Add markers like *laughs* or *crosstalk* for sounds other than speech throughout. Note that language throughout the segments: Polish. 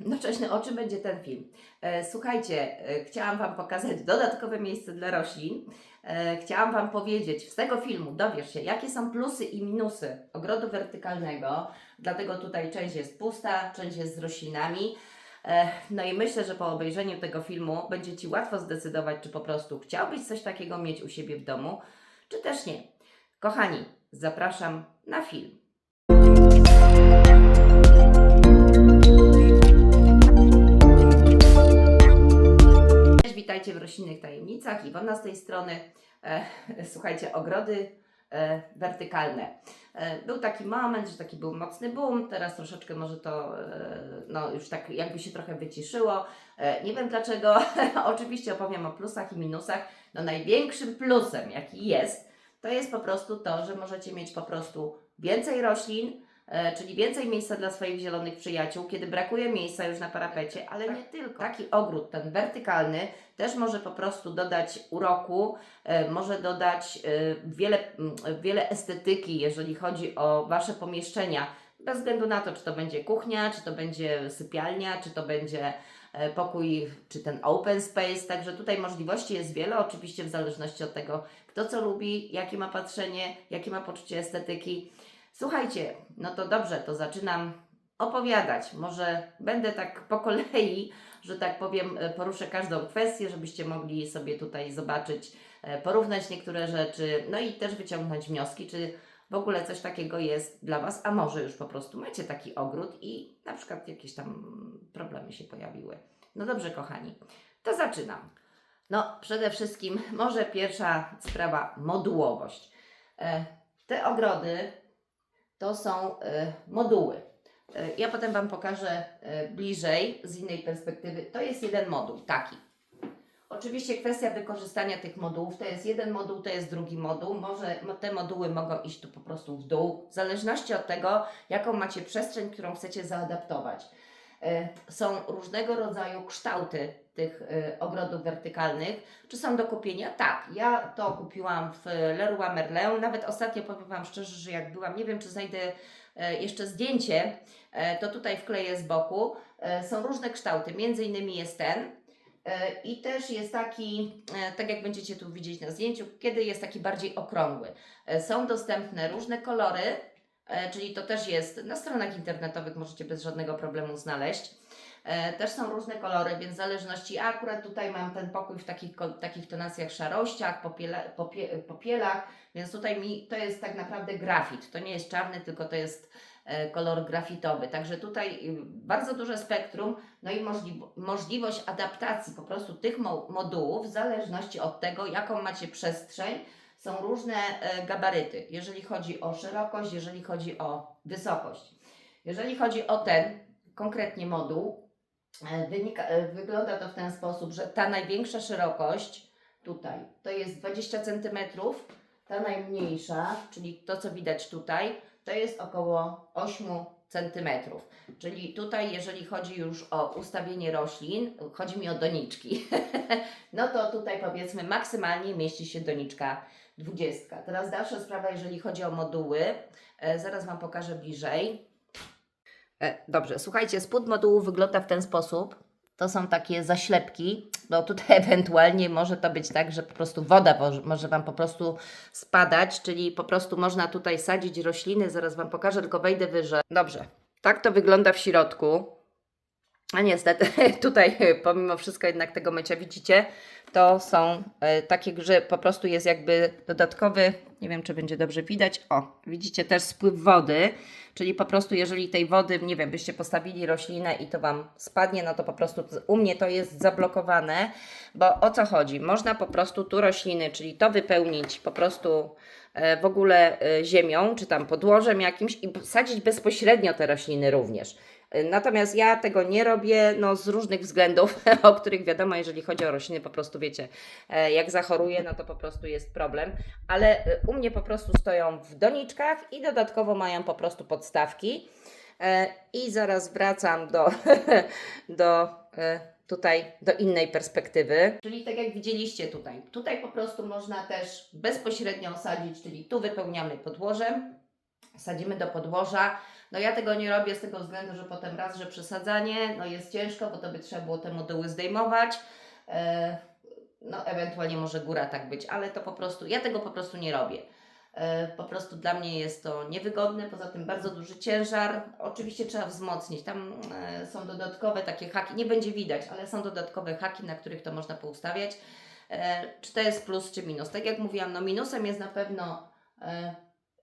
No cześć, o czym będzie ten film? E, Słuchajcie, e, chciałam Wam pokazać dodatkowe miejsce dla roślin. E, Chciałam Wam powiedzieć, z tego filmu dowiesz się, jakie są plusy i minusy ogrodu wertykalnego. Dlatego tutaj część jest pusta, część jest z roślinami. No i myślę, że po obejrzeniu tego filmu będzie Ci łatwo zdecydować, czy po prostu chciałbyś coś takiego mieć u siebie w domu, czy też nie. Kochani, zapraszam na film. Witajcie w Roślinnych Tajemnicach. Iwona z tej strony. E, słuchajcie, ogrody e, wertykalne. E, był taki moment, że taki był mocny boom, teraz troszeczkę może to e, no, już tak jakby się trochę wyciszyło. E, nie wiem dlaczego, *laughs* oczywiście opowiem o plusach i minusach. No największym plusem, jaki jest, to jest po prostu to, że możecie mieć po prostu więcej roślin, czyli więcej miejsca dla swoich zielonych przyjaciół, kiedy brakuje miejsca już na parapecie, ale nie tylko. Taki ogród, ten wertykalny, też może po prostu dodać uroku, e, może dodać e, wiele, wiele estetyki, jeżeli chodzi o Wasze pomieszczenia, bez względu na to, czy to będzie kuchnia, czy to będzie sypialnia, czy to będzie e, pokój, czy ten open space, także tutaj możliwości jest wiele, oczywiście w zależności od tego, kto co lubi, jakie ma patrzenie, jakie ma poczucie estetyki. Słuchajcie, no to dobrze, to zaczynam opowiadać. Może będę tak po kolei, że tak powiem, e, poruszę każdą kwestię, żebyście mogli sobie tutaj zobaczyć, e, porównać niektóre rzeczy, no i też wyciągnąć wnioski, czy w ogóle coś takiego jest dla Was, a może już po prostu macie taki ogród i na przykład jakieś tam problemy się pojawiły. No dobrze, kochani, to zaczynam. No, przede wszystkim, może pierwsza sprawa modułowość. E, te ogrody to są e, moduły. E, Ja potem Wam pokażę e, bliżej, z innej perspektywy. To jest jeden moduł, taki. Oczywiście kwestia wykorzystania tych modułów, to jest jeden moduł, to jest drugi moduł. Może mo- te moduły mogą iść tu po prostu w dół, w zależności od tego, jaką macie przestrzeń, którą chcecie zaadaptować. E, Są różnego rodzaju kształty tych e, ogrodów wertykalnych. Czy są do kupienia? Tak. Ja to kupiłam w Leroy Merlin. Nawet ostatnio powiem Wam szczerze, że jak byłam, nie wiem czy znajdę e, jeszcze zdjęcie, to tutaj wkleję z boku. Są różne kształty, między innymi jest ten. I też jest taki, tak jak będziecie tu widzieć na zdjęciu, kiedy jest taki bardziej okrągły. Są dostępne różne kolory, czyli to też jest na stronach internetowych, możecie bez żadnego problemu znaleźć. E, Też są różne kolory, więc w zależności, a akurat tutaj mam ten pokój w takich, takich tonacjach szarościach, popiela, popie, popielach, więc tutaj mi to jest tak naprawdę grafit. To nie jest czarny, tylko to jest e, kolor grafitowy. Także tutaj y, bardzo duże spektrum, no i możli- możliwość adaptacji po prostu tych mo- modułów w zależności od tego, jaką macie przestrzeń. Są różne e, gabaryty, jeżeli chodzi o szerokość, jeżeli chodzi o wysokość. Jeżeli chodzi o ten konkretnie moduł, e, wynika, e, wygląda to w ten sposób, że ta największa szerokość tutaj to jest 20 cm, ta najmniejsza, czyli to co widać tutaj, to jest około 8 cm. Czyli tutaj, jeżeli chodzi już o ustawienie roślin, chodzi mi o doniczki, *laughs* no to tutaj powiedzmy maksymalnie mieści się doniczka 20. Teraz dalsza sprawa, jeżeli chodzi o moduły, e, zaraz Wam pokażę bliżej. E, Dobrze, słuchajcie, spód modułu wygląda w ten sposób. To są takie zaślepki, bo tutaj *laughs* ewentualnie może to być tak, że po prostu woda może, Wam po prostu spadać, czyli po prostu można tutaj sadzić rośliny, zaraz Wam pokażę, tylko wejdę wyżej. Dobrze, tak to wygląda w środku. A niestety, *laughs* tutaj *laughs* pomimo wszystko jednak tego mycia widzicie, to są e, takie, że po prostu jest jakby dodatkowy, nie wiem czy będzie dobrze widać, o, widzicie też spływ wody, czyli po prostu jeżeli tej wody, nie wiem, byście postawili roślinę i to Wam spadnie, no to po prostu u mnie to jest zablokowane, bo o co chodzi? Można po prostu tu rośliny, czyli to wypełnić po prostu e, w ogóle e, ziemią, czy tam podłożem jakimś i sadzić bezpośrednio te rośliny również. Natomiast ja tego nie robię no, z różnych względów, *laughs* o których wiadomo, jeżeli chodzi o rośliny, po prostu wiecie, e, jak zachoruje, no to po prostu jest problem. Ale e, u mnie po prostu stoją w doniczkach i dodatkowo mają po prostu podstawki. E, I zaraz wracam do, *laughs* do tutaj do innej perspektywy. Czyli tak jak widzieliście tutaj, tutaj po prostu można też bezpośrednio sadzić, czyli tu wypełniamy podłożem, sadzimy do podłoża. No ja tego nie robię z tego względu, że potem raz, że przesadzanie, no jest ciężko, bo to by trzeba było te moduły zdejmować. E, no ewentualnie może góra tak być, ale to po prostu, ja tego po prostu nie robię. E, Po prostu dla mnie jest to niewygodne, poza tym bardzo duży ciężar. Oczywiście trzeba wzmocnić. Tam e, są dodatkowe takie haki, nie będzie widać, ale są dodatkowe haki, na których to można poustawiać. Czy to jest plus, czy minus? Tak jak mówiłam, no minusem jest na pewno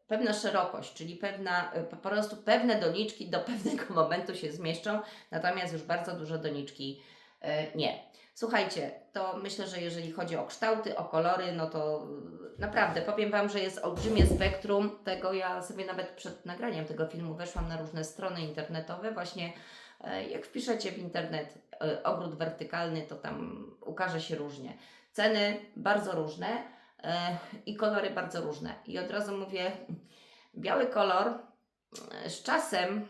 pewna szerokość, czyli pewna, e, po prostu pewne doniczki do *laughs* pewnego momentu się zmieszczą, natomiast już bardzo duże doniczki e, nie. Słuchajcie, to myślę, że jeżeli chodzi o kształty, o kolory, no to y, naprawdę powiem Wam, że jest olbrzymie spektrum tego. Ja sobie nawet przed nagraniem tego filmu weszłam na różne strony internetowe. Właśnie e, jak wpiszecie w internet e, ogród wertykalny, to tam ukaże się różnie. Ceny bardzo różne e, i kolory bardzo różne. I od razu mówię, biały kolor e, z czasem.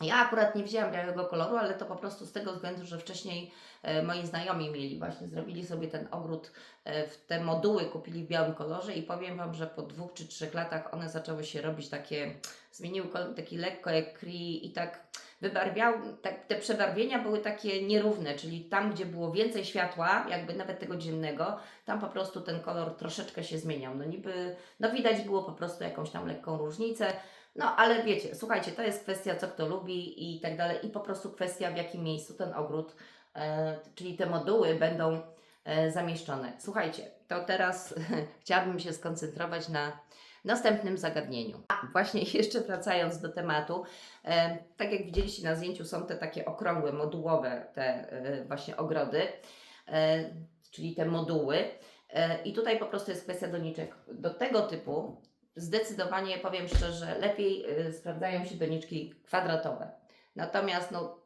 Ja akurat nie wzięłam białego koloru, ale to po prostu z tego względu, że wcześniej e, moi znajomi mieli właśnie, zrobili sobie ten ogród e, w te moduły, kupili w białym kolorze i powiem Wam, że po dwóch czy trzech latach one zaczęły się robić takie, zmieniły kolor taki lekko jak kri i tak wybarwiał, tak, te przebarwienia były takie nierówne, czyli tam, gdzie było więcej światła, jakby nawet tego dziennego, tam po prostu ten kolor troszeczkę się zmieniał. No niby, no widać było po prostu jakąś tam lekką różnicę, no ale wiecie, słuchajcie, to jest kwestia, co kto lubi i tak dalej, i po prostu kwestia, w jakim miejscu ten ogród, e, czyli te moduły będą e, zamieszczone. Słuchajcie, to teraz *laughs* chciałabym się skoncentrować na następnym zagadnieniu. A właśnie *laughs* jeszcze wracając do tematu, e, tak jak widzieliście na zdjęciu, są te takie okrągłe, modułowe, te e, właśnie ogrody, e, czyli te moduły. I tutaj po prostu jest kwestia doniczek. Do tego typu zdecydowanie powiem szczerze, lepiej sprawdzają się doniczki kwadratowe. Natomiast no,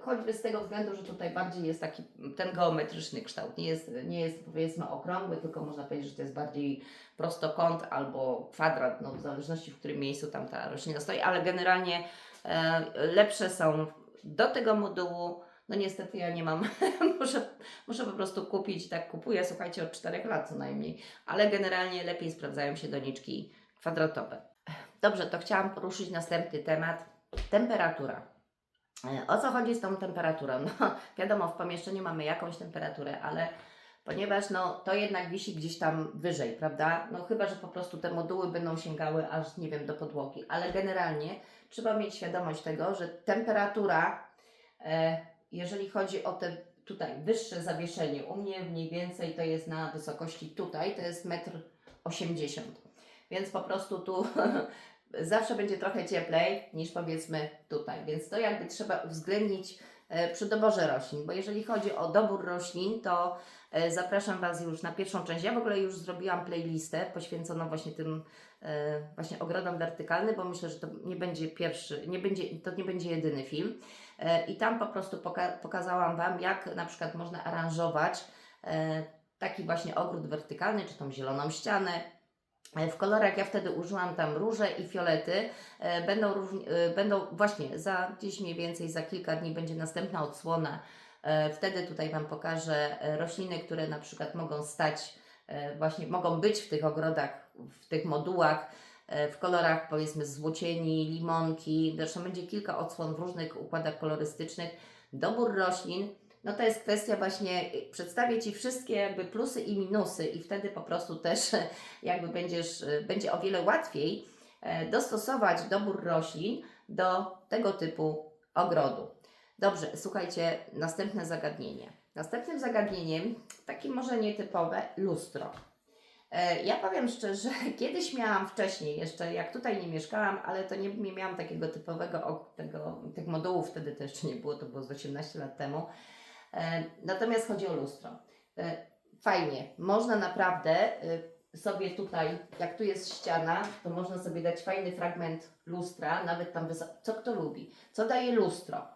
choćby z tego względu, że tutaj bardziej jest taki ten geometryczny kształt, nie jest, nie jest powiedzmy okrągły, tylko można powiedzieć, że to jest bardziej prostokąt albo kwadrat, no, w zależności w którym miejscu tam ta roślina stoi, ale generalnie e, lepsze są do tego modułu. No niestety ja nie mam, *laughs* muszę, muszę po prostu kupić, tak kupuję, słuchajcie, od 4 lat co najmniej, ale generalnie lepiej sprawdzają się doniczki kwadratowe. Dobrze, to chciałam poruszyć następny temat. Temperatura. E, O co chodzi z tą temperaturą? No, *laughs* wiadomo, w pomieszczeniu mamy jakąś temperaturę, ale ponieważ no, to jednak wisi gdzieś tam wyżej, prawda? No chyba, że po prostu te moduły będą sięgały aż, nie wiem, do podłogi, ale generalnie trzeba mieć świadomość tego, że temperatura, e, jeżeli chodzi o te tutaj wyższe zawieszenie, u mnie mniej więcej to jest na wysokości tutaj, to jest 1,80 m. Więc po prostu tu *laughs* zawsze będzie trochę cieplej niż powiedzmy tutaj. Więc to jakby trzeba uwzględnić e, przy doborze roślin, bo jeżeli chodzi o dobór roślin, to e, zapraszam Was już na pierwszą część. Ja w ogóle już zrobiłam playlistę poświęconą właśnie tym e, właśnie ogrodom wertykalnym, bo myślę, że to nie będzie pierwszy, nie będzie, to nie będzie jedyny film. I tam po prostu poka- pokazałam Wam, jak na przykład można aranżować taki właśnie ogród wertykalny, czy tą zieloną ścianę, w kolorach ja wtedy użyłam tam róże i fiolety. E, Będą, e, będą właśnie za gdzieś mniej więcej za kilka dni będzie następna odsłona. E, Wtedy tutaj Wam pokażę rośliny, które na przykład mogą stać, właśnie mogą być w tych ogrodach, w tych modułach, w kolorach powiedzmy złocieni, limonki. Zresztą będzie kilka odsłon w różnych układach kolorystycznych. Dobór roślin no to jest kwestia właśnie, y, przedstawię Ci wszystkie jakby plusy i minusy i wtedy po prostu też *laughs* jakby będziesz, y, będzie o wiele łatwiej e, dostosować dobór roślin do tego typu ogrodu. Dobrze, słuchajcie, następne zagadnienie. Następnym zagadnieniem, takim może nietypowe, lustro. E, Ja powiem szczerze, *laughs* kiedyś miałam wcześniej, jeszcze jak tutaj nie mieszkałam, ale to nie, nie miałam takiego typowego, tego, tych modułów, wtedy to jeszcze nie było, to było z 18 lat temu. E, Natomiast chodzi o lustro. E, Fajnie, można naprawdę y, sobie tutaj, jak tu jest ściana, to można sobie dać fajny fragment lustra, nawet tam. Co kto lubi? Co daje lustro?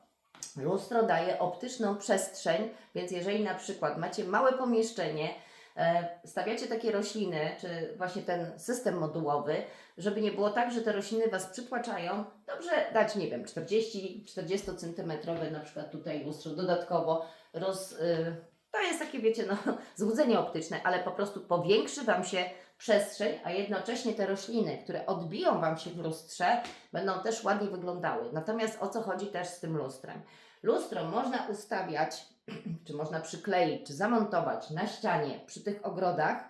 Lustro daje optyczną przestrzeń, więc jeżeli na przykład macie małe pomieszczenie, e, stawiacie takie rośliny, czy właśnie ten system modułowy, żeby nie było tak, że te rośliny Was przytłaczają, dobrze dać, nie wiem, 40-40 cm na przykład tutaj lustro dodatkowo, roz, y, to jest takie, wiecie, no, *laughs* złudzenie optyczne, ale po prostu powiększy Wam się przestrzeń, a jednocześnie te rośliny, które odbiją Wam się w lustrze, będą też ładnie wyglądały. Natomiast o co chodzi też z tym lustrem? Lustro można ustawiać, *clears throat* czy można przykleić, czy zamontować na ścianie przy tych ogrodach,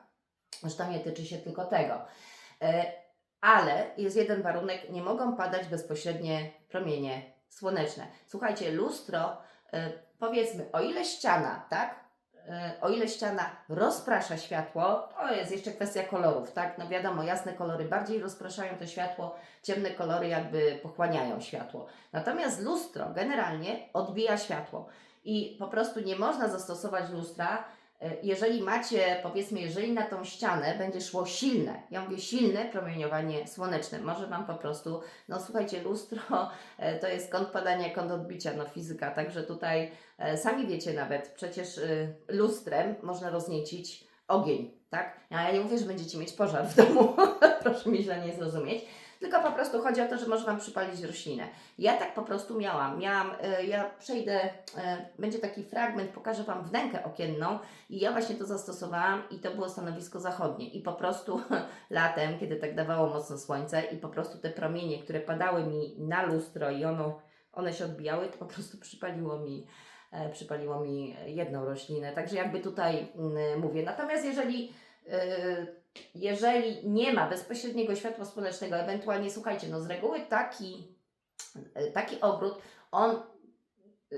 zresztą nie tyczy się tylko tego. E, Ale jest jeden warunek, nie mogą padać bezpośrednie promienie słoneczne. Słuchajcie, lustro, e, powiedzmy, o ile ściana, tak? E, O ile ściana rozprasza światło, to jest jeszcze kwestia kolorów, tak? No wiadomo, jasne kolory bardziej rozpraszają to światło, ciemne kolory jakby pochłaniają światło. Natomiast lustro generalnie odbija światło i po prostu nie można zastosować lustra, jeżeli macie, powiedzmy, jeżeli na tą ścianę będzie szło silne, ja mówię silne promieniowanie słoneczne, może Wam po prostu, no słuchajcie, lustro e, to jest kąt padania, kąt odbicia, no fizyka, także tutaj e, sami wiecie nawet, przecież e, lustrem można rozniecić ogień, tak? Ja nie mówię, że będziecie mieć pożar w domu, *laughs* proszę mi źle nie zrozumieć, tylko po prostu chodzi o to, że może Wam przypalić roślinę. Ja tak po prostu miałam. Miałam, e, ja przejdę, e, będzie taki fragment, pokażę Wam wnękę okienną i ja właśnie to zastosowałam i to było stanowisko zachodnie. I po prostu *laughs* latem, kiedy tak dawało mocno słońce i po prostu te promienie, które padały mi na lustro i ono, one się odbijały, to po prostu przypaliło mi, e, przypaliło mi jedną roślinę. Także jakby tutaj mm, mówię. Natomiast jeżeli e, jeżeli nie ma bezpośredniego światła słonecznego, ewentualnie słuchajcie, no z reguły taki, taki ogród, on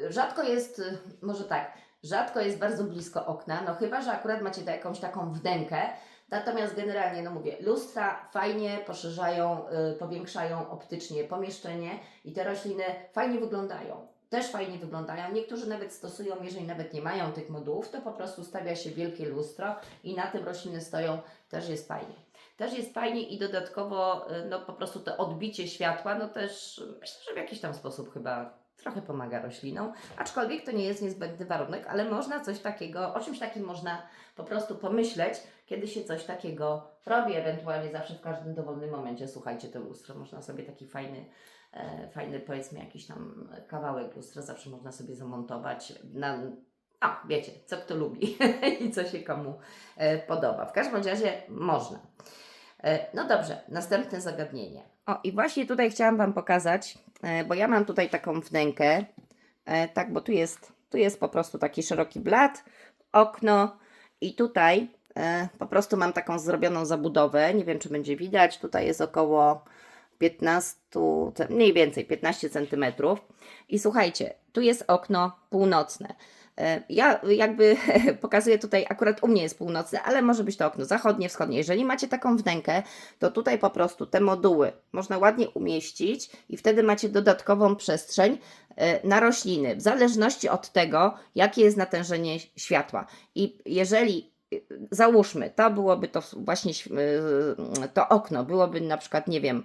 rzadko jest, może tak, rzadko jest bardzo blisko okna, no chyba, że akurat macie jakąś taką wdękę, natomiast generalnie, no mówię, lustra fajnie poszerzają, y, powiększają optycznie pomieszczenie i te rośliny fajnie wyglądają. Też fajnie wyglądają. Niektórzy nawet stosują, jeżeli nawet nie mają tych modułów, to po prostu stawia się wielkie lustro i na tym rośliny stoją, też jest fajnie. Też jest fajnie i dodatkowo, y, no po prostu to odbicie światła, no też myślę, że w jakiś tam sposób chyba trochę pomaga roślinom, aczkolwiek to nie jest niezbędny warunek, ale można coś takiego, o czymś takim można po prostu pomyśleć, kiedy się coś takiego robi, ewentualnie zawsze w każdym dowolnym momencie, słuchajcie, to lustro, można sobie taki fajny, fajny powiedzmy jakiś tam kawałek lustra zawsze można sobie zamontować na, a wiecie, co kto lubi *laughs* i co się komu e, podoba. W każdym razie można. E, No dobrze, następne zagadnienie. O, i właśnie tutaj chciałam Wam pokazać, e, bo ja mam tutaj taką wnękę, e, tak, bo tu jest, tu jest po prostu taki szeroki blat, okno i tutaj e, po prostu mam taką zrobioną zabudowę, nie wiem czy będzie widać, tutaj jest około 15, ce- mniej więcej 15 cm. I słuchajcie, tu jest okno północne. E, Ja jakby *laughs* pokazuję tutaj, akurat u mnie jest północne, ale może być to okno zachodnie, wschodnie. Jeżeli macie taką wnękę, to tutaj po prostu te moduły można ładnie umieścić i wtedy macie dodatkową przestrzeń e, na rośliny, w zależności od tego, jakie jest natężenie światła. I jeżeli załóżmy, to byłoby to właśnie e, to okno, byłoby na przykład, nie wiem,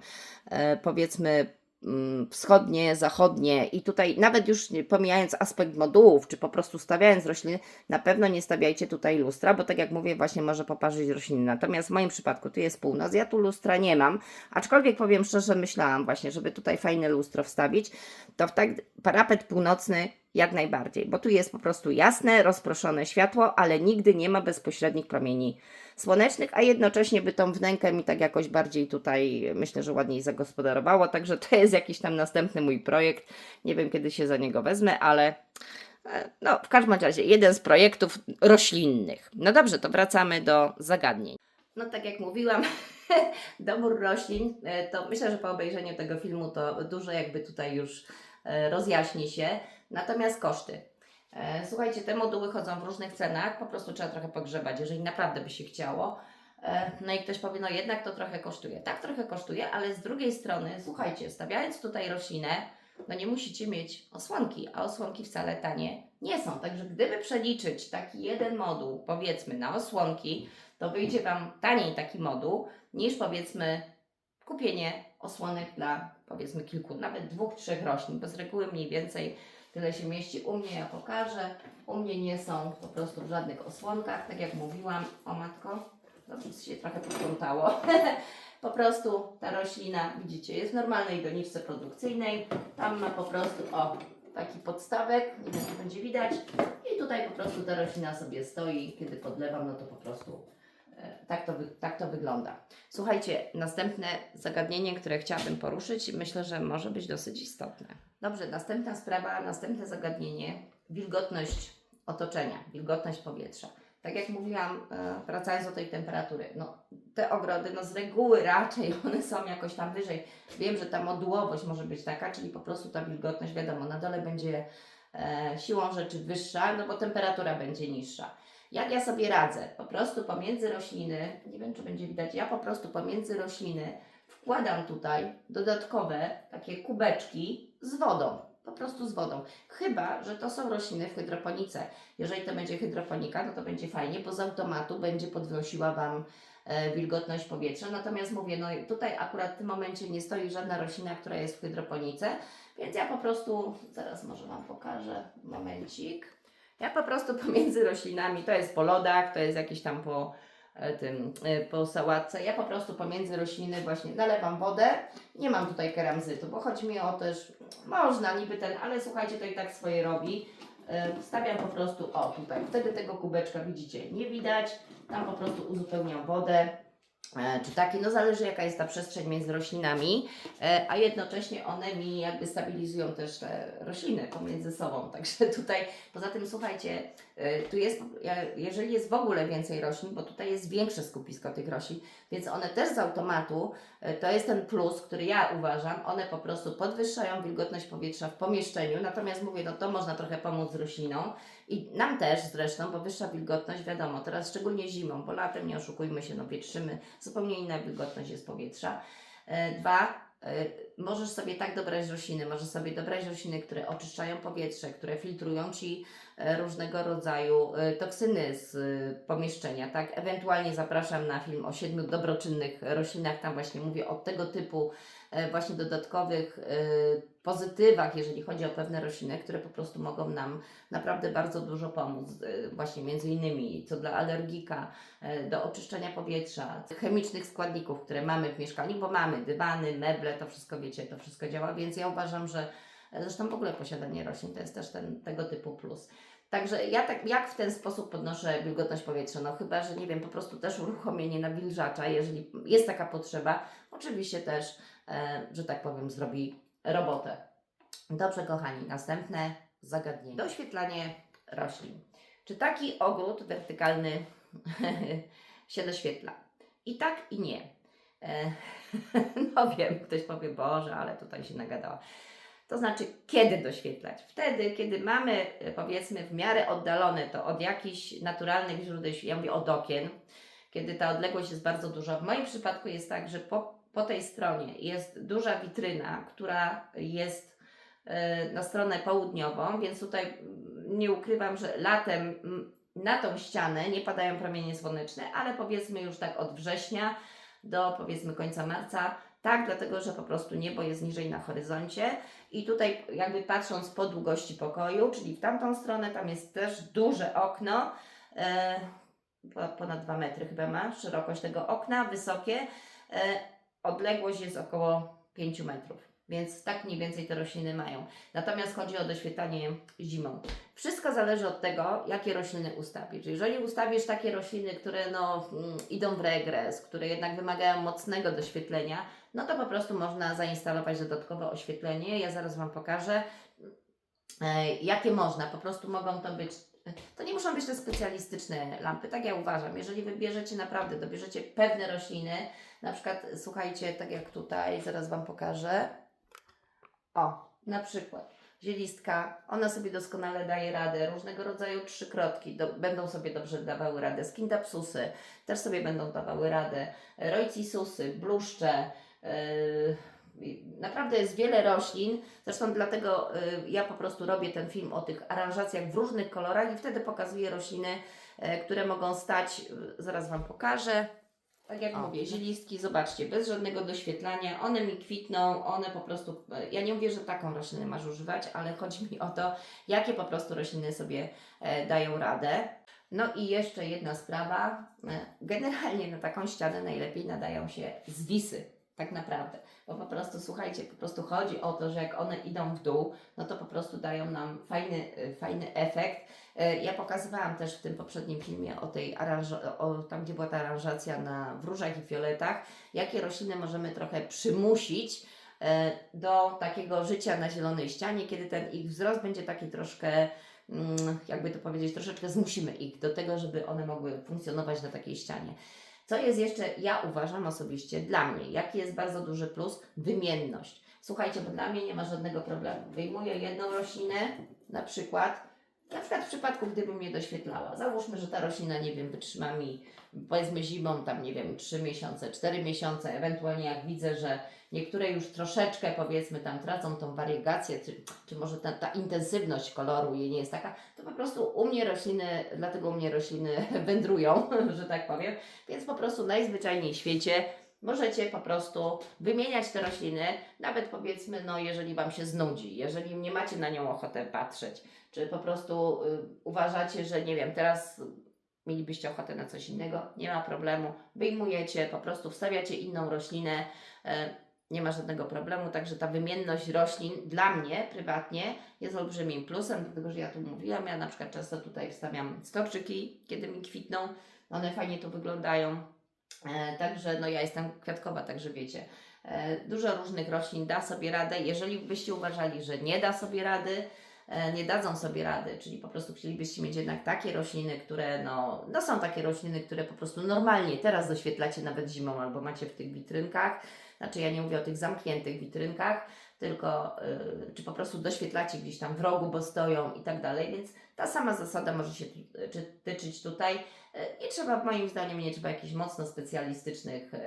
e, powiedzmy mm, wschodnie, zachodnie i tutaj nawet już pomijając aspekt modułów, czy po prostu stawiając rośliny, na pewno nie stawiajcie tutaj lustra, bo tak jak mówię, właśnie może poparzyć rośliny. Natomiast w moim przypadku tu jest północ, ja tu lustra nie mam, aczkolwiek powiem szczerze, myślałam właśnie, żeby tutaj fajne lustro wstawić, to w tak parapet północny jak najbardziej, bo tu jest po prostu jasne, rozproszone światło, ale nigdy nie ma bezpośrednich promieni słonecznych, a jednocześnie by tą wnękę mi tak jakoś bardziej tutaj, myślę, że ładniej zagospodarowało, także to jest jakiś tam następny mój projekt, nie wiem kiedy się za niego wezmę, ale e, no w każdym razie jeden z projektów roślinnych. No dobrze, to wracamy do zagadnień. No tak jak mówiłam, *laughs* dobór roślin, e, to myślę, że po obejrzeniu tego filmu to dużo jakby tutaj już e, rozjaśni się. Natomiast koszty. E, Słuchajcie, te moduły chodzą w różnych cenach, po prostu trzeba trochę pogrzebać, jeżeli naprawdę by się chciało. E, No i ktoś powie, no jednak to trochę kosztuje. Tak, trochę kosztuje, ale z drugiej strony, słuchajcie, stawiając tutaj roślinę, no nie musicie mieć osłonki, a osłonki wcale tanie nie są. Także gdyby przeliczyć taki jeden moduł, powiedzmy, na osłonki, to wyjdzie Wam taniej taki moduł, niż powiedzmy kupienie osłonek dla powiedzmy kilku, nawet dwóch, trzech roślin, bo z reguły mniej więcej tyle się mieści. U mnie ja pokażę, u mnie nie są po prostu w żadnych osłonkach, tak jak mówiłam, o matko, dobrze się trochę poplątało. *laughs* po prostu ta roślina, widzicie, jest w normalnej doniczce produkcyjnej, tam ma po prostu, o, taki podstawek, nie wiem czy będzie widać, i tutaj po prostu ta roślina sobie stoi, kiedy podlewam, no to po prostu tak to, tak to wygląda. Słuchajcie, następne zagadnienie, które chciałabym poruszyć, myślę, że może być dosyć istotne. Dobrze, następna sprawa, następne zagadnienie, wilgotność otoczenia, wilgotność powietrza. Tak jak mówiłam, e, wracając do tej temperatury, no te ogrody, no z reguły raczej *laughs* one są jakoś tam wyżej. Wiem, że ta modułowość może być taka, czyli po prostu ta wilgotność, wiadomo, na dole będzie e, siłą rzeczy wyższa, no bo temperatura będzie niższa. Jak ja sobie radzę? Po prostu pomiędzy rośliny, nie wiem czy będzie widać, ja po prostu pomiędzy rośliny wkładam tutaj dodatkowe takie kubeczki z wodą. Po prostu z wodą. Chyba, że to są rośliny w hydroponice. Jeżeli to będzie hydroponika, no to będzie fajnie, bo z automatu będzie podnosiła Wam e, wilgotność powietrza. Natomiast mówię, no tutaj akurat w tym momencie nie stoi żadna roślina, która jest w hydroponice, więc ja po prostu, zaraz może Wam pokażę, momencik. Ja po prostu *laughs* pomiędzy roślinami, to jest po lodach, to jest jakieś tam po e, tym, e, po sałatce, ja po prostu pomiędzy rośliny właśnie nalewam wodę, nie mam tutaj keramzytu, bo chodzi mi o też, można niby ten, ale słuchajcie, to i tak swoje robi. E, Stawiam po prostu, o tutaj, wtedy tego kubeczka widzicie, nie widać, tam po prostu uzupełniam wodę, czy taki, no zależy jaka jest ta przestrzeń między roślinami, e, a jednocześnie one mi jakby stabilizują też te rośliny pomiędzy sobą, *laughs* także tutaj, poza tym słuchajcie, e, tu jest, jeżeli jest w ogóle więcej roślin, bo tutaj jest większe skupisko tych roślin, więc one też z automatu, e, to jest ten plus, który ja uważam, one po prostu podwyższają wilgotność powietrza w pomieszczeniu, natomiast mówię, no to można trochę pomóc roślinom i nam też zresztą, bo wyższa wilgotność, wiadomo, teraz szczególnie zimą, bo latem nie oszukujmy się, no wietrzymy, zupełnie inna wilgotność jest powietrza. E, Dwa, e, możesz sobie tak dobrać rośliny, możesz sobie dobrać rośliny, które oczyszczają powietrze, które filtrują Ci e, różnego rodzaju e, toksyny z e, pomieszczenia, tak? Ewentualnie zapraszam na film o siedmiu dobroczynnych roślinach, tam właśnie mówię o tego typu właśnie dodatkowych pozytywach, jeżeli chodzi o pewne rośliny, które po prostu mogą nam naprawdę bardzo dużo pomóc, właśnie między innymi co dla alergika, do oczyszczenia powietrza, chemicznych składników, które mamy w mieszkaniu, bo mamy dywany, meble, to wszystko wiecie, to wszystko działa, więc ja uważam, że zresztą w ogóle posiadanie roślin to jest też ten, tego typu plus. Także ja tak, jak w ten sposób podnoszę wilgotność powietrza? No chyba, że nie wiem, po prostu też uruchomienie nawilżacza, jeżeli jest taka potrzeba, oczywiście też, e, że tak powiem, zrobi robotę. Dobrze, kochani, następne zagadnienie. Doświetlanie roślin. Czy taki ogród wertykalny *laughs* się doświetla? I tak, i nie. E, *laughs* no wiem, ktoś powie, Boże, ale tutaj się nagadała. To znaczy, kiedy doświetlać? Wtedy, kiedy mamy, e, powiedzmy, w miarę oddalone to od jakichś naturalnych źródeł, ja mówię od okien, kiedy ta odległość jest bardzo duża. W moim przypadku jest tak, że po, po tej stronie jest duża witryna, która jest e, na stronę południową, więc tutaj mm, nie ukrywam, że latem mm, na tą ścianę nie padają promienie słoneczne, ale powiedzmy już tak od września do powiedzmy końca marca, tak, dlatego że po prostu niebo jest niżej na horyzoncie. I tutaj jakby patrząc po długości pokoju, czyli w tamtą stronę, tam jest też duże okno, e, po- ponad 2 metry chyba ma szerokość tego okna, wysokie, e, odległość jest około 5 metrów. Więc tak mniej więcej te rośliny mają. Natomiast chodzi o doświetlanie zimą. Wszystko zależy od tego, jakie rośliny ustawisz. Jeżeli ustawisz takie rośliny, które no, mm, idą w regres, które jednak wymagają mocnego doświetlenia, no to po prostu można zainstalować dodatkowe oświetlenie. Ja zaraz Wam pokażę, e, jakie można. Po prostu mogą to być. To nie muszą być te specjalistyczne lampy, tak ja uważam. Jeżeli wybierzecie naprawdę, dobierzecie pewne rośliny, na przykład słuchajcie, tak jak tutaj, zaraz Wam pokażę. O, na przykład zielistka, ona sobie doskonale daje radę, różnego rodzaju trzykrotki do, będą sobie dobrze dawały radę, skindapsusy też sobie będą dawały radę, rojcisusy, bluszcze, yy, naprawdę jest wiele roślin, zresztą dlatego yy, ja po prostu robię ten film o tych aranżacjach w różnych kolorach i wtedy pokazuję rośliny, yy, które mogą stać, yy, zaraz Wam pokażę, tak jak mówię, zielistki, zobaczcie, bez żadnego doświetlania, one mi kwitną, one po prostu, ja nie mówię, że taką roślinę masz używać, ale chodzi mi o to, jakie po prostu rośliny sobie e, dają radę. No i jeszcze jedna sprawa, e, generalnie na taką ścianę najlepiej nadają się zwisy. Tak naprawdę. Bo po prostu, słuchajcie, po prostu chodzi o to, że jak one idą w dół, no to po prostu dają nam fajny, y, fajny efekt. Y, Ja pokazywałam też w tym poprzednim filmie o tej aranża- o tam gdzie była ta aranżacja na w różach i fioletach, jakie rośliny możemy trochę przymusić e, do takiego życia na zielonej ścianie, kiedy ten ich wzrost będzie taki troszkę, mm, jakby to powiedzieć, troszeczkę zmusimy ich do tego, żeby one mogły funkcjonować na takiej ścianie. Co jest jeszcze, ja uważam osobiście, dla mnie, jaki jest bardzo duży plus? Wymienność. Słuchajcie, bo dla mnie nie ma żadnego problemu. Wyjmuję jedną roślinę, na przykład, na przykład w przypadku, gdybym je doświetlała. Załóżmy, że ta roślina, nie wiem, wytrzyma mi, powiedzmy zimą, tam, nie wiem, 3 miesiące, 4 miesiące, ewentualnie jak widzę, że niektóre już troszeczkę, powiedzmy, tam tracą tą wariegację, czy, czy może ta, ta intensywność koloru jej nie jest taka, to po prostu u mnie rośliny, dlatego u mnie rośliny *laughs* wędrują, że tak powiem, więc po prostu najzwyczajniej w świecie możecie po prostu wymieniać te rośliny, nawet powiedzmy, no jeżeli Wam się znudzi, jeżeli nie macie na nią ochotę patrzeć, czy po prostu y, uważacie, że nie wiem, teraz mielibyście ochotę na coś innego, nie ma problemu, wyjmujecie, po prostu wstawiacie inną roślinę, e, nie ma żadnego problemu, także ta wymienność roślin dla mnie prywatnie jest olbrzymim plusem, dlatego że ja tu mówiłam, ja na przykład często tutaj wstawiam stoczyki, kiedy mi kwitną, one fajnie tu wyglądają, e, także no ja jestem kwiatkowa, także wiecie, e, dużo różnych roślin da sobie radę, jeżeli byście uważali, że nie da sobie rady, nie dadzą sobie rady, czyli po prostu chcielibyście mieć jednak takie rośliny, które no, no są takie rośliny, które po prostu normalnie teraz doświetlacie nawet zimą albo macie w tych witrynkach, znaczy ja nie mówię o tych zamkniętych witrynkach, tylko y, czy po prostu doświetlacie gdzieś tam w rogu, bo stoją i tak dalej, więc ta sama zasada może się czy tyczyć tutaj. Y, Nie trzeba, moim zdaniem, nie trzeba jakichś mocno specjalistycznych y,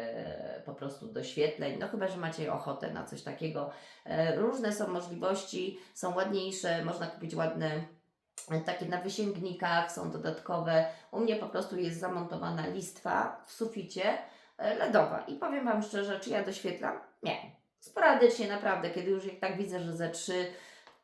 po prostu doświetleń, no chyba, że macie ochotę na coś takiego. Y, Różne są możliwości, są ładniejsze, można kupić ładne takie na wysięgnikach, są dodatkowe. U mnie po prostu jest zamontowana listwa w suficie e, LEDowa i powiem Wam szczerze, czy ja doświetlam? Nie. Sporadycznie naprawdę, kiedy już jak tak widzę, że za 3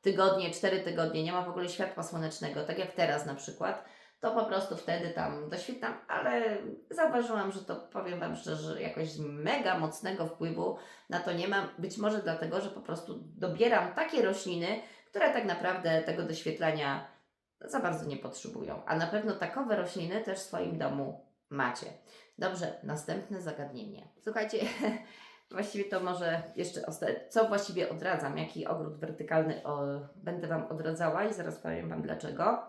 tygodnie, 4 tygodnie nie ma w ogóle światła słonecznego, tak jak teraz na przykład, to po prostu wtedy tam doświetlam, ale zauważyłam, że to powiem Wam szczerze, jakoś mega mocnego wpływu na to nie mam. Być może dlatego, że po prostu dobieram takie rośliny, które tak naprawdę tego doświetlania za bardzo nie potrzebują. A na pewno takowe rośliny też w swoim domu macie. Dobrze, następne zagadnienie. Słuchajcie, *laughs* właściwie to może jeszcze osta- co właściwie odradzam, jaki ogród wertykalny o, będę Wam odradzała i zaraz powiem Wam dlaczego.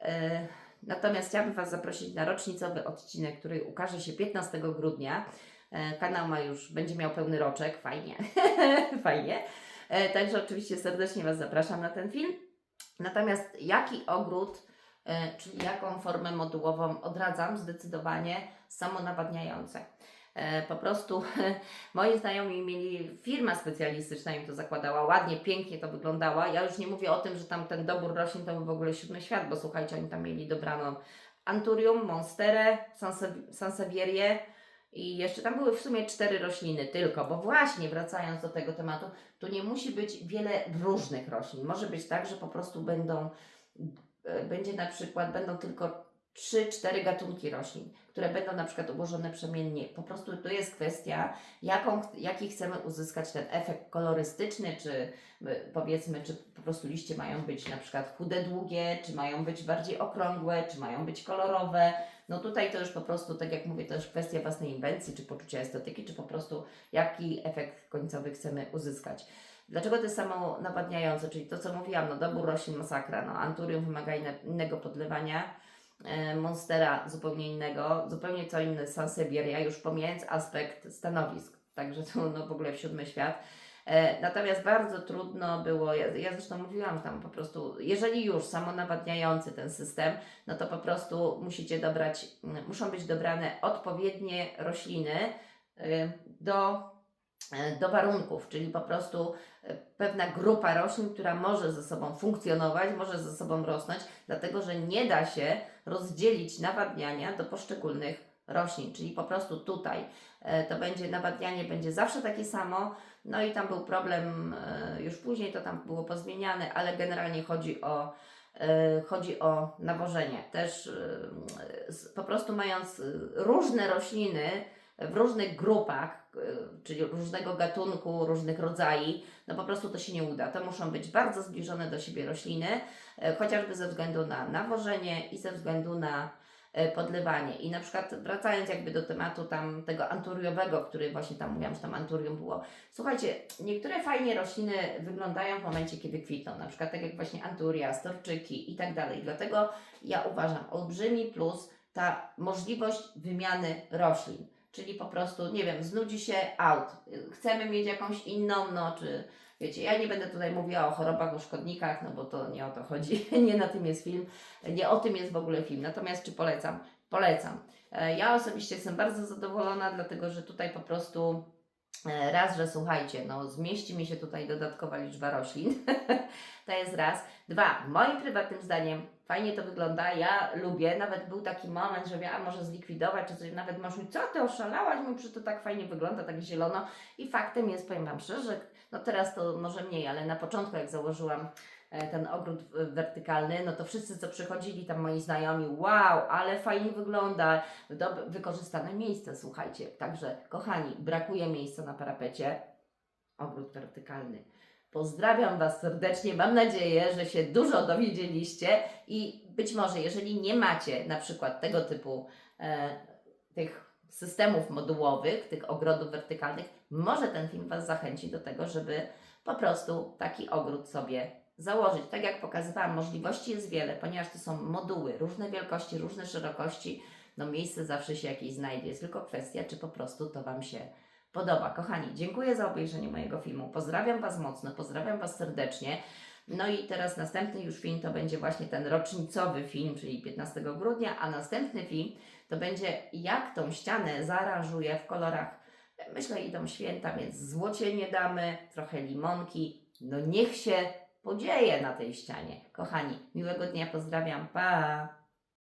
E, natomiast chciałabym Was zaprosić na rocznicowy odcinek, który ukaże się 15 grudnia. E, kanał ma już, będzie miał pełny roczek, fajnie, *laughs* fajnie. E, także oczywiście serdecznie Was zapraszam na ten film. Natomiast jaki ogród, e, czyli jaką formę modułową odradzam zdecydowanie samonawadniające. E, Po prostu *laughs* moi znajomi mieli, firma specjalistyczna im to zakładała, ładnie, pięknie to wyglądała. Ja już nie mówię o tym, że tam ten dobór roślin to był w ogóle siódmy świat, bo słuchajcie, oni tam mieli dobraną Anturium, Monsterę, Sanse- Sansevierię i jeszcze tam były w sumie cztery rośliny tylko, bo właśnie wracając do tego tematu, tu nie musi być wiele różnych roślin. Może być tak, że po prostu będą, e, będzie na przykład, będą tylko 3-4 gatunki roślin, które będą na przykład ułożone przemiennie. Po prostu to jest kwestia, jaką, jaki chcemy uzyskać ten efekt kolorystyczny, czy y, powiedzmy, czy po prostu liście mają być na przykład chude, długie, czy mają być bardziej okrągłe, czy mają być kolorowe. No tutaj to już po prostu, tak jak mówię, to już kwestia własnej inwencji, czy poczucia estetyki, czy po prostu jaki efekt końcowy chcemy uzyskać. Dlaczego jest samo nawadniające? Czyli to, co mówiłam, no dobór roślin masakra, no anturium wymaga inne, innego podlewania, monstera zupełnie innego, zupełnie co inny Sansevieria, już pomijając aspekt stanowisk, także to no, w ogóle w siódmy świat. E, Natomiast bardzo trudno było, ja, ja zresztą mówiłam tam po prostu, jeżeli już samonawadniający ten system, no to po prostu musicie dobrać, muszą być dobrane odpowiednie rośliny y, do, do warunków, czyli po prostu y, pewna grupa roślin, która może ze sobą funkcjonować, może ze sobą rosnąć, dlatego że nie da się rozdzielić nawadniania do poszczególnych roślin, czyli po prostu tutaj e, to będzie nawadnianie będzie zawsze takie samo, no i tam był problem, e, już później to tam było pozmieniane, ale generalnie chodzi o e, chodzi o nawożenie. Też e, po prostu mając e, różne rośliny w różnych grupach, y, czyli różnego gatunku, różnych rodzajów, no po prostu to się nie uda. To muszą być bardzo zbliżone do siebie rośliny, e, chociażby ze względu na nawożenie i ze względu na e, podlewanie. I na przykład wracając jakby do tematu tam tego anturiowego, który właśnie tam mówiłam, że tam anturium było. Słuchajcie, niektóre fajnie rośliny wyglądają w momencie, kiedy kwitną, na przykład tak jak właśnie anturia, storczyki i tak dalej. Dlatego ja uważam olbrzymi plus ta możliwość wymiany roślin. Czyli po prostu, nie wiem, znudzi się out, chcemy mieć jakąś inną, no czy wiecie, ja nie będę tutaj mówiła o chorobach, o szkodnikach, no bo to nie o to chodzi, *laughs* nie na tym jest film, nie o tym jest w ogóle film. Natomiast czy polecam? Polecam. E, Ja osobiście jestem bardzo zadowolona, dlatego że tutaj po prostu e, raz, że słuchajcie, no zmieści mi się tutaj dodatkowa liczba roślin, *laughs* to jest raz. Dwa, moim prywatnym zdaniem fajnie to wygląda, ja lubię, nawet był taki moment, że ja może zlikwidować, czy coś, nawet może mówić, co ty oszalałaś, mi że to tak fajnie wygląda, tak zielono. I faktem jest, powiem Wam szczerze, no teraz to może mniej, ale na początku jak założyłam e, ten ogród e, wertykalny, no to wszyscy co przychodzili tam moi znajomi, wow, ale fajnie wygląda, dob- wykorzystane miejsce, słuchajcie, także kochani, brakuje miejsca na parapecie, ogród wertykalny. Pozdrawiam Was serdecznie. Mam nadzieję, że się dużo dowiedzieliście i być może, jeżeli nie macie na przykład tego typu e, tych systemów modułowych, tych ogrodów wertykalnych, może ten film Was zachęci do tego, żeby po prostu taki ogród sobie założyć. Tak jak pokazywałam, możliwości jest wiele, ponieważ to są moduły, różne wielkości, różne szerokości. No miejsce zawsze się jakieś znajdzie. Jest tylko kwestia, czy po prostu to Wam się podoba. Kochani, dziękuję za obejrzenie mojego filmu. Pozdrawiam Was mocno, pozdrawiam Was serdecznie. No i teraz następny już film to będzie właśnie ten rocznicowy film, czyli 15 grudnia, a następny film to będzie jak tą ścianę zaaranżuję w kolorach, myślę idą święta, więc złocienie damy, trochę limonki, no niech się podzieje na tej ścianie. Kochani, miłego dnia, pozdrawiam, pa!